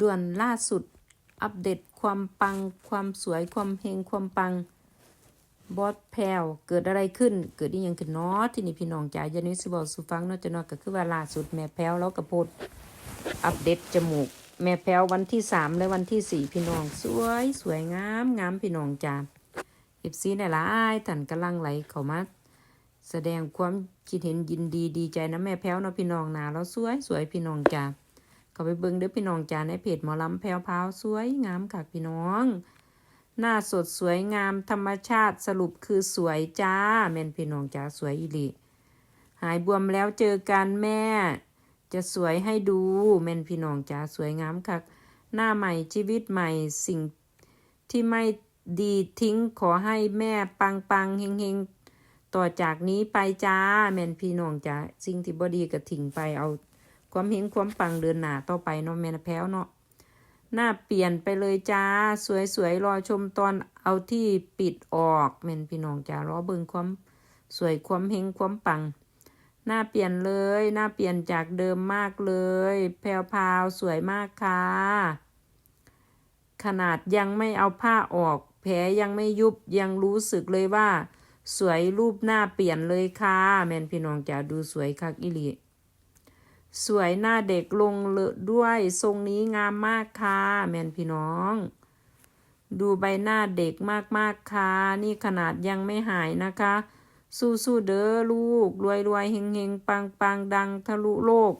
ด่วนล่าสุด อัปเดตความปัง ความสวยความเฮงความปัง บอสแพรวเกิดอะไรขึ้น เกิดอีหยังขึ้นเนาะที่นี่พี่น้องจ๋ายานี้สิบอกสู่ฟังเนาะจะนาะก็คือว่าล่าสุดแม่แพรวแล้วก็โพดอัปเดตจมูก แม่แพรววันที่สามและวันที่สี่พี่น้อง สวยสวยงามงามพี่น้องจ๋าเอฟซีได้หลายท่านกำลังไหลเข้ามาแสดงความคิดเห็นยินดีดีใจนะแม่แพรวเนาะพี่น้องหนาแล้วสวยสวยพี่น้องจ๋า เข้าไปเบิ่งเด้อพี่น้องจ้าในเพจหมอลำแพวพาวสวยงามค่ะพี่น้อง หน้าสดสวยงามธรรมชาติสรุปคือสวยจ้า แม่นพี่น้องจ้าสวยอีหลีหายบวมแล้วเจอกันแม่ จะสวยให้ดู แม่นพี่น้องจ้าสวยงามค่ะหน้าใหม่ชีวิตใหม่สิ่งที่ไม่ดีทิ้งขอให้แม่ปังปังเฮงเฮงต่อจากนี้ไปจ้า แม่นพี่น้องจ้าสิ่งที่บ่ดีก็ทิ้งไปเอา ความเห็นความปังเดินหน้าต่อไปเนาะแม่นะแพ้วเนาะหน้าเปลี่ยนไปเลยจ้า สวยๆ รอชมตอนเอาที่ปิดออกแม่นพี่น้องจ้ารอเบิ่งความสวยความเฮงความปัง หน้าเปลี่ยนเลย หน้าเปลี่ยนจากเดิมมากเลย แพรวพราวสวยมากค่ะ ขนาดยังไม่เอาผ้าออก แผลยังไม่ยุบยังรู้สึกเลยว่า สวยรูปหน้าเปลี่ยนเลยค่ะ แม่นพี่น้องจ้าดูสวยคักอิลี สวยหน้าเด็กลงเลยด้วยทรงนี้งามมากค่ะ แม่นพี่น้อง ดูใบหน้าเด็กมากๆค่ะ นี่ขนาดยังไม่หายนะคะ สู้ๆเด้อลูก รวยรวยเฮงเฮงปังปังดังทะลุโลก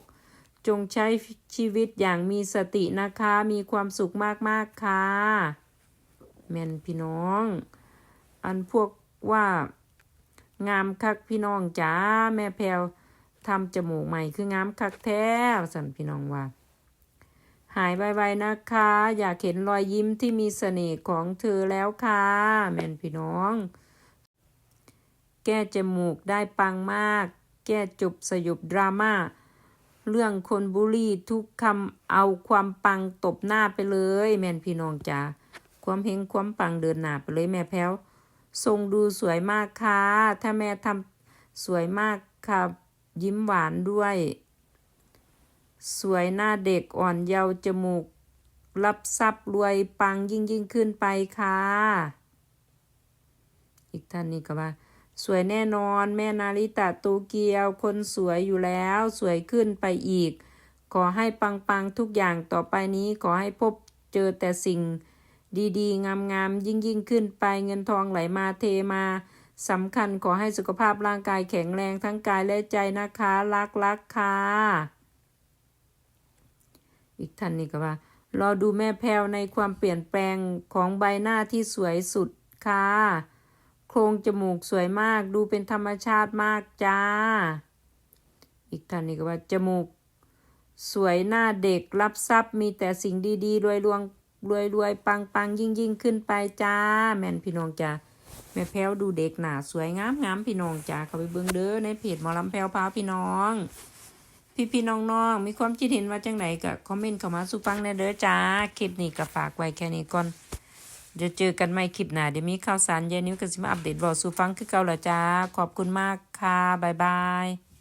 จงใช้ชีวิตอย่างมีสตินะคะ มีความสุขมากๆค่ะ แม่นพี่น้อง อันพวกว่างามคักพี่น้องจ้าแม่แพรว ทำจมูกใหม่คืองามคักแท้สันพี่น้องว่า หายไวๆนะคะ อยากเห็นรอยยิ้มที่มีเสน่ห์ของเธอแล้วค่ะ แม่นพี่น้อง แก้จมูกได้ปังมาก แก้จบสยบดราม่าเรื่องคนบุรีทุกคำเอาความปังตบหน้าไปเลย แม่นพี่น้องจ้าความเฮงความปังเดินหน้าไปเลยแม่แพ้วทรงดูสวยมากค่ะ ถ้าแม่ทำสวยมากค่ะ ยิ้มหวานด้วย สวยหน้าเด็กอ่อนเยาว์จมูก รับทรัพย์รวยปังยิ่งยิ่งขึ้นไปค่ะ อีกท่านนี้ก็ว่า สวยแน่นอนแม่นาริตะโตเกียว คนสวยอยู่แล้วสวยขึ้นไปอีก ขอให้ปังปังทุกอย่างต่อไปนี้ขอให้พบเจอแต่สิ่ง ดีๆ งามๆยิ่งยิ่งขึ้นไปเงินทองไหลมาเทมา สำคัญขอให้สุขภาพร่างกายแข็งแรงทั้งกายและใจนะคะ รักรักๆค่ะ อีกท่านนี้ก็ว่า รอดูแม่แพรวในความเปลี่ยนแปลงของใบหน้าที่สวยสุดค่ะ โครงจมูกสวยมาก ดูเป็นธรรมชาติมากจ้า อีกท่านนี้ก็ว่า จมูก สวยหน้าเด็กรับทรัพย์มีแต่สิ่งดีๆรวยรวงรวยรวยปังปังยิ่งยิ่งขึ้นไปจ้า แม่นพี่น้องจ้า แม่แพ้วดูเด็กหนาสวยงามงามพี่น้องจ้าเข้าไปเบิ้งเด้อในเพจหมอลำแพ้วพาพี่น้อง พี่พี่น้องน้องมีความคิดเห็นว่าจังไหนก็คอมเมนต์เข้ามาสู่ฟังแน่เด้อจ้าคลิปนี้ก็ฝากไว้แค่นี้ก่อนเดี๋ยวเจอกันใหม่คลิปหน้าเดี๋ยวมีข่าวสารเย็นนี้ก็สิมาอัปเดตบอกสู่ฟังคือเก่าละจ้าขอบคุณมากค่ะบ๊ายบาย